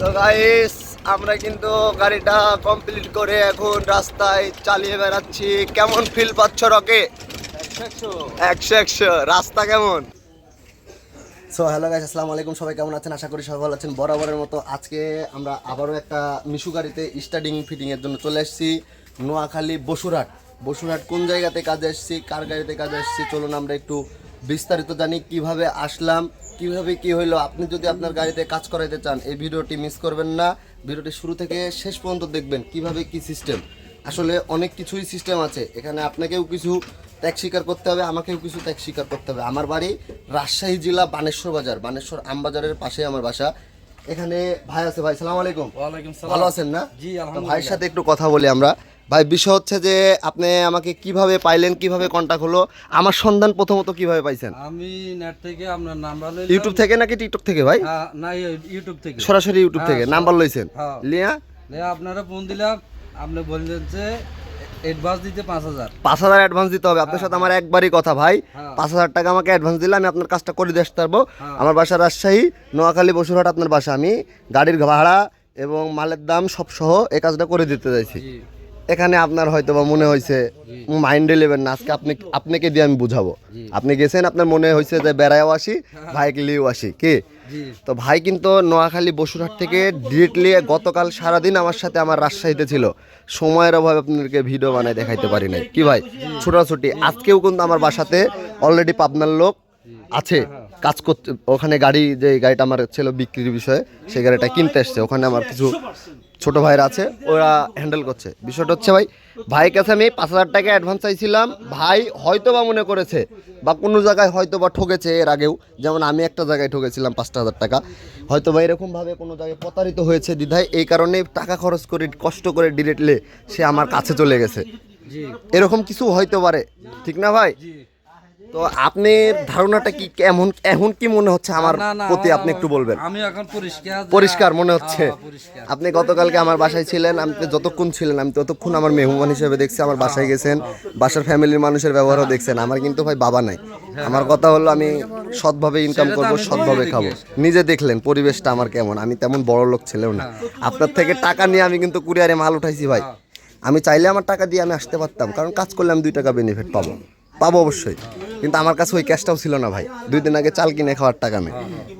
তো গাইস আমরা কিন্তু গাড়িটা কমপ্লিট করে এখন রাস্তায় চালিয়ে বেড়াচ্ছি। কেমন ফিল পাচ্ছ রকে একশো একশো। রাস্তা কেমন? সো হ্যালো গাইস আসসালামু আলাইকুম। সবাই কেমন আছেন? আশা করি সবাই ভালো আছেন। বরাবরের মতো আজকে আমরা আবারও একটা মিশু গাড়িতে স্টার্টিং ফিটিং এর জন্য চলে এসেছি। নোয়াখালী বসুরহাট। বসুরহাট কোন জায়গাতে কাজে এসেছি? কার গাড়িতে কাজে এসেছি? চলুন আমরা একটু বিস্তারিত জানি কীভাবে আসলাম কীভাবে কি হইল। আপনি যদি আপনার গাড়িতে কাজ করাইতে চান এই ভিডিওটি মিস করবেন না। ভিডিওটি শুরু থেকে শেষ পর্যন্ত দেখবেন কীভাবে কি সিস্টেম আসলে অনেক কিছুই সিস্টেম আছে। এখানে আপনাকেও কিছু ত্যাগ স্বীকার করতে হবে আমাকেও কিছু ত্যাগ স্বীকার করতে হবে। আমার বাড়ি রাজশাহী জেলা বানেশ্বর বাজার বানেশ্বর আমবাজারের পাশে আমার বাসা। এখানে ভাই আছে ভাই সালাম আলাইকুম। ভালো আছেন না। ভাইয়ের সাথে একটু কথা বলি আমরা। ভাই বিষয় হচ্ছে যে আপনি আমাকে কীভাবে পাইলেন কীভাবে কন্টাক্ট হলো আমার সন্ধান প্রথমত কীভাবে পাইছেন? আমি নেট থেকে আপনার নাম্বার লইলাম। ইউটিউব থেকে নাকি টিকটক থেকে ভাই? হ্যাঁ, না ইউটিউব থেকে। সরাসরি ইউটিউব থেকে হ্যাঁ, নাম্বার লইছেন। হ্যাঁ। লিয়া? লে আপনারা ফোন দিলাম। আপনি বললেন যে অ্যাডভান্স দিতে পাঁচ হাজার। পাঁচ হাজার অ্যাডভান্স দিতে হবে। আপনার সাথে আমার একবারই কথা ভাই। হ্যাঁ। পাঁচ হাজার টাকা আমাকে অ্যাডভান্স দিলে আমি আপনার কাজটা করে দিয়ে আসতে পারব। হ্যাঁ। আমার বাসা রাজশাহী নোয়াখালী বসুরহাট আপনার বাসা। আমি গাড়ির ভাড়া এবং মালের দাম সব সহ এই কাজটা করে দিতে চাইছি। এখানে আপনার হয়তো বা মনে হয়েছে মাইন্ডে নেবেন না আজকে আপনি আপনাকে দিয়ে আমি বুঝাবো। আপনি গেছেন আপনার মনে হয়েছে যে বেড়ায়ও আসি ভাইকে লিয়েও আসি কি? তো ভাই কিন্তু নোয়াখালী বসুরহাট থেকে ডিরেক্টলি গতকাল সারাদিন আমার সাথে আমার রাজশাহীতে ছিল। সময়ের অভাবে আপনাদেরকে ভিডিও বানায় দেখাইতে পারি নাই। কি ভাই? ছোটাছুটি। আজকেও কিন্তু আমার বাসাতে অলরেডি পাবনার লোক আছে কাজ করতে ওখানে গাড়ি যে গাড়িটা আমার ছিল বিক্রির বিষয়ে সেই গাড়িটা কিনতে এসছে। ওখানে আমার কিছু ছোট ভাইয়ের আছে ওরা হ্যান্ডেল করছে। বিষয়টা হচ্ছে ভাই ভাইয়ের কাছে আমি পাঁচ হাজার টাকা অ্যাডভান্স চাইছিলাম। ভাই হয়তো বা মনে করেছে বা কোনো জায়গায় হয়তো বা ঠকেছে এর আগেও। যেমন আমি একটা জায়গায় ঠকেছিলাম পাঁচটা হাজার টাকা। হয়তো বা এরকমভাবে কোনো জায়গায় প্রতারিত হয়েছে দ্বিধায়। এই কারণে টাকা খরচ করে কষ্ট করে ডিরেক্টলি সে আমার কাছে চলে গেছে। এরকম কিছু হয়তো পারে। ঠিক না ভাই? তো আপনার ধারণাটা কি কেমন এখন কি মনে হচ্ছে আমার প্রতি আপনি একটু বলবেন? আমি এখন পরিষ্কার পরিষ্কার মনে হচ্ছে। হ্যাঁ, পরিষ্কার। আপনি গতকালকে আমার বাসায় ছিলেন আমি যতক্ষণ ছিলেন আমি ততক্ষণ আমার মেহমান হিসেবে দেখছি আমার বাসায় গেছেন বাসার ফ্যামিলির মানুষের ব্যবহারও দেখছেন। আমার কিন্তু ভাই বাবা নাই। আমার কথা হলো আমি সৎভাবে ইনকাম করব সৎভাবে খাব। নিজে দেখলেন পরিবেশটা আমার কেমন? আমি তেমন বড় লোক ছেলেও না। আপনার থেকে টাকা নিয়ে আমি কিন্তু কুরিয়ারে মাল উঠাইছি ভাই। আমি চাইলে আমার টাকা দিয়ে আমি আসতে পারতাম কারণ কাজ করলে আমি দুই টাকা বেনিফিট পাবো। পাবো অবশ্যই। কিন্তু আমার কাছে ওই ক্যাশটাও ছিল না ভাই। দুই দিন আগে চাল কিনে খাওয়ার টাকা নেই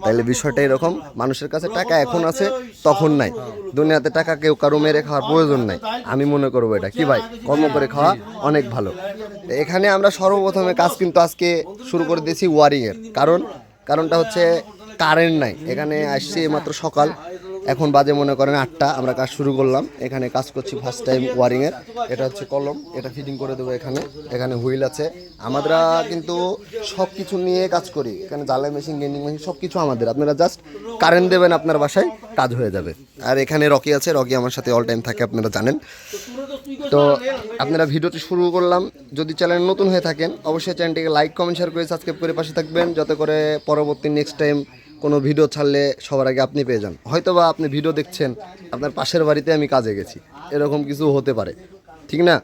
তাইলে বিষয়টা এরকম, মানুষের কাছে টাকা এখন আছে, তখন নাই। দুনিয়াতে টাকা কেউ কারও মেরে খাওয়ার প্রয়োজন নাই। আমি মনে করব এটা। কি ভাই? কর্ম করে খাওয়া অনেক ভালো। এখানে আমরা সর্বপ্রথমে কাজ কিন্তু আজকে শুরু করে দিয়েছি ওয়ারিংয়ের কারণ, কারণটা হচ্ছে কারেন্ট নাই। এখানে আসছি মাত্র সকাল। এখন বাজে মনে করেন আটটা, আমরা কাজ শুরু করলাম। এখানে কাজ করছি ফার্স্ট টাইম ওয়ারিংয়ের এটা হচ্ছে কলম, এটা ফিটিং করে দেবো এখানে। এখানে হুইল আছে। আমরা কিন্তু সব কিছু নিয়ে কাজ করি। এখানে জ্বালাই মেশিন গেন্ডিং মেশিন সব কিছু আমাদের। আপনারা জাস্ট কারেন্ট দেবেন আপনার বাসায়, কাজ হয়ে যাবে। আর এখানে রকি আছে, রকি আমার সাথে অল টাইম থাকে, আপনারা জানেন। তো আপনারা ভিডিওটি শুরু করলাম। যদি চ্যানেল নতুন হয়ে থাকেন, অবশ্যই চ্যানেলটিকে লাইক কমেন্ট শেয়ার করে সাবস্ক্রাইব করে পাশে থাকবেন। যাতে করে পরবর্তী নেক্সট টাইম কোনো ভিডিও ছাড়লে সবার আগে আপনি পেয়ে যান। হয়তো বা আপনি ভিডিও দেখছেন আপনার পাশের বাড়িতে আমি কাজে গেছি। এরকম কিছু হতে পারে। ঠিক না?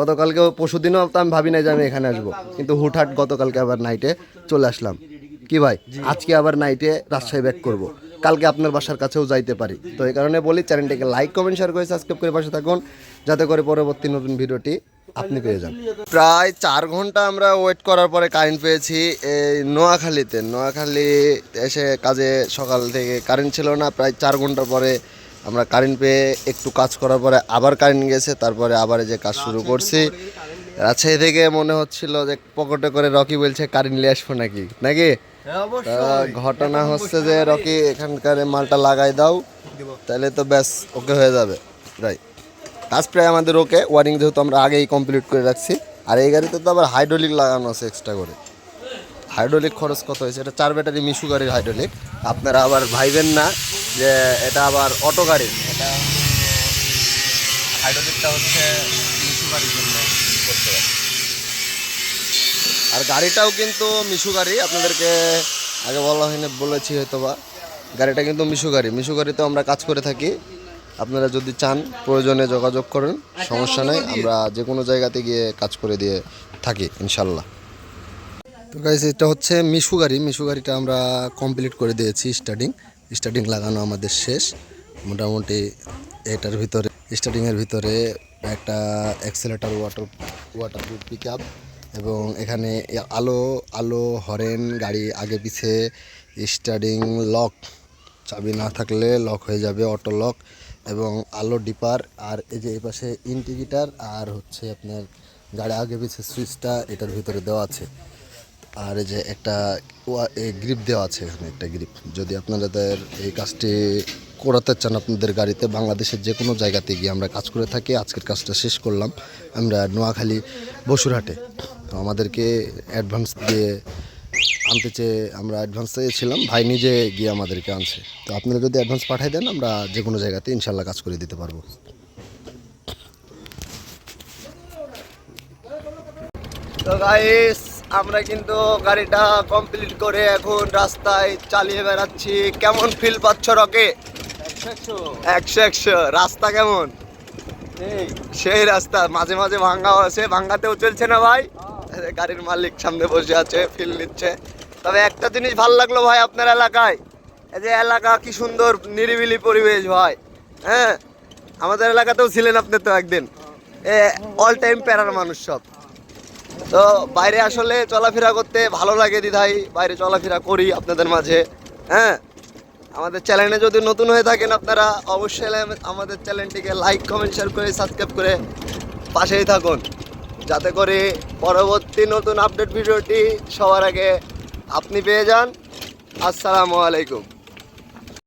গতকালকেও পরশু দিনও তো আমি ভাবি নাই যে আমি এখানে আসব। কিন্তু হুটহাট গতকালকে আবার নাইটে চলে আসলাম। কি ভাই? আজকে আবার নাইটে রাজশাহী ব্যাক করব। কালকে আপনার বাসার কাছেও যাইতে পারি। তো এই কারণে বলি চ্যানেলটিকে লাইক কমেন্ট শেয়ার করে সাবস্ক্রাইব করে পাশে থাকুন। যাতে করে পরবর্তী নতুন ভিডিওটি আপনি পেয়ে যান প্রায় চার ঘণ্টা আমরা ওয়েট করার পরে কারেন্ট পেয়েছি। এই নোয়াখালীতে নোয়াখালী এসে কাজে সকাল থেকে কারেন্ট ছিল না প্রায় চার ঘণ্টা পরে আমরা কারেন্ট পেয়ে একটু কাজ করার পরে আবার কারেন্ট গেছে তারপরে আবার এই যে কাজ শুরু করছি। রাজশাহী থেকে মনে হচ্ছিল যে পকেটে করে রকি বলছে কারেন্ট নিয়ে আসব নাকি? নাকি? তা ঘটনা হচ্ছে যে রকি এখানকার মালটা লাগাই দাও তাহলে তো ব্যাস ওকে হয়ে যাবে। রাইট কাজ প্রায় আমাদের ওকে ওয়ারিং যেহেতু আমরা আগেই কমপ্লিট করে রাখছি। আর এই গাড়িতে তো আবার হাইড্রোলিক লাগানো আছে এক্সট্রা করে। হাইড্রোলিক খরচ কত হয়েছে? এটা চার ব্যাটারি মিশু গাড়ির হাইড্রোলিক আপনারা আবার ভাইবেন না যে এটা আবার অটো গাড়ি এটা হাইড্রোলিকটা হচ্ছে মিশু গাড়ির জন্য করতে পারে আর গাড়িটাও কিন্তু মিশু গাড়ি, আপনাদেরকে আগে বলা হয়নি, বলেছি হয়তো বা গাড়িটা কিন্তু মিশু গাড়ি। মিশু গাড়িতে আমরা কাজ করে থাকি। আপনারা যদি চান, প্রয়োজনে যোগাযোগ করেন, সমস্যা নেই, আমরা যে কোনো জায়গাতে গিয়ে কাজ করে দিয়ে থাকি ইনশাল্লাহ তো গাইজ এটা হচ্ছে মিশু গাড়ি। মিশু গাড়িটা আমরা কমপ্লিট করে দিয়েছি স্টার্টিং স্টার্টিং লাগানো আমাদের শেষ। মোটামুটি এটার ভিতরে স্টার্টিংয়ের ভিতরে একটা accelerator water water proof pick up এবং এখানে আলো আলো হরেন গাড়ি আগে পিছে স্টার্টিং লক চাবি না থাকলে লক হয়ে যাবে অটো লক এবং আলো ডিপার আর এই যে এই পাশে ইন্ডিকেটার আর হচ্ছে আপনার গাড়ি আগে পিছে সুইচটা এটার ভিতরে দেওয়া আছে। আর এই যে একটা গ্রিপ দেওয়া আছে এখানে একটা গ্রিপ যদি আপনাদের এই কাজটি করাতে চান আপনাদের গাড়িতে, বাংলাদেশের যে কোনো জায়গাতে গিয়ে আমরা কাজ করে থাকি। আজকের কাজটা শেষ করলাম। আমরা নোয়াখালী বসুরহাটে। তো আমাদেরকে অ্যাডভান্স দিয়ে আনতে চেয়ে আমরা অ্যাডভান্স চেয়েছিলাম ভাই নিজে গিয়ে আমাদেরকে আনছে। তো আপনারা যদি অ্যাডভান্স পাঠিয়ে দেন আমরা যে কোনো জায়গাতে ইনশাল্লাহ কাজ করে দিতে পারব। তো গাইস আমরা কিন্তু গাড়িটা কমপ্লিট করে এখন রাস্তায় চালিয়ে বেড়াচ্ছি। কেমন ফিল পাচ্ছ রকে? একশো একশো। রাস্তা কেমন? সেই রাস্তা। মাঝে মাঝে ভাঙ্গাও আছে। ভাঙ্গাতেও চলছে না ভাই? গাড়ির মালিক সামনে বসে আছে ফিল নিচ্ছে। তবে একটা জিনিস ভালো লাগল ভাই আপনার এলাকায়। এই যে এলাকা কি সুন্দর, নিরিবিলি পরিবেশ ভাই। হ্যাঁ? আমাদের এলাকাতেও ছিলেন আপনি তো একদিন। এ অল টাইম প্যারার মানুষ সব। তো বাইরে আসলে চলাফেরা করতে ভালো লাগে দিদাই। বাইরে চলাফেরা করি আপনাদের মাঝে। হ্যাঁ? আমাদের চ্যানেলে যদি নতুন হয়ে থাকেন আপনারা, অবশ্যই আমাদের চ্যানেলটিকে লাইক কমেন্ট শেয়ার করে সাবস্ক্রাইব করে পাশেই থাকুন। যাতে করে পরবর্তী নতুন আপডেট ভিডিওটি সবার আগে আপনি পেয়ে যান। আসসালামু আলাইকুম।